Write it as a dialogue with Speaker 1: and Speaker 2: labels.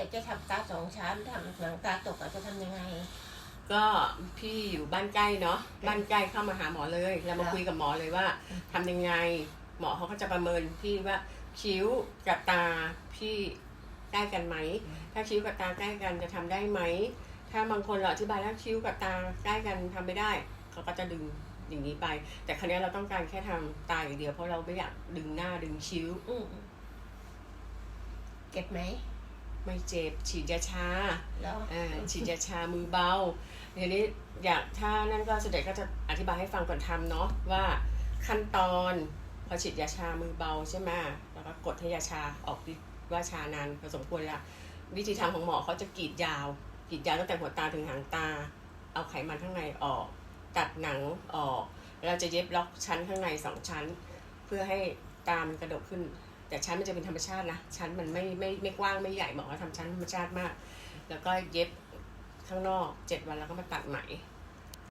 Speaker 1: อยากจะทำตาสองชั้นทำหนังตาตกอาจจะทำยังไง
Speaker 2: ก็พี่อยู่บ้านใกล้เนาะบ้านใกล้เข้ามาหาหมอเลยเรามา
Speaker 1: ครับ
Speaker 2: คุยกับหมอเลยว่าทำยังไง หมอเขาก็จะประเมินพี่ว่าคิ้วกับตาพี่ใกล้กันไหม ถ้าคิ้วกับตาใกล้กันจะทำได้ไหม ถ้าบางคนเราอธิบายว่าคิ้วกับตาใกล้กันทำไม่ได้เขาก็จะดึงอย่างนี้ไป แต่ครั้นี้ยเราต้องการแค่ทำตาอย่างเดียวเพราะเราไม่อยากดึงหน้าดึงคิ้ว
Speaker 1: อืมเก็บไหม
Speaker 2: ไม่เจ็บฉีดยาชา
Speaker 1: แล้ว
Speaker 2: อ่าฉีดยาชามือเบาทีนี้อยากถ้านั่นก็เสด็จก็จะอธิบายให้ฟังก่อนทำเนาะว่าขั้นตอนพอฉีดยาชามือเบาใช่ไหมแล้วก็กดให้ยาชาออกฤทธิ์ว่าชานานพอสมควรละวิธีทำของหมอเขาจะกรีดยาวกรีดยาวตั้งแต่หัวตาถึงหางตา เอาไขมันข้างในออก ตัดหนังออกแล้วเราจะเย็บล็อกชั้นข้างในสองชั้น เพื่อให้ตามันกระดกขึ้น แต่ชั้นมันจะเป็นธรรมชาตินะชั้นมันไม่ไม่ไม่กว้างไม่ใหญ่หมอทำชั้นธรรมชาติมาก แล้วก็เย็บข้างนอกเจ็ดวันแล้วก็มาตัดไหม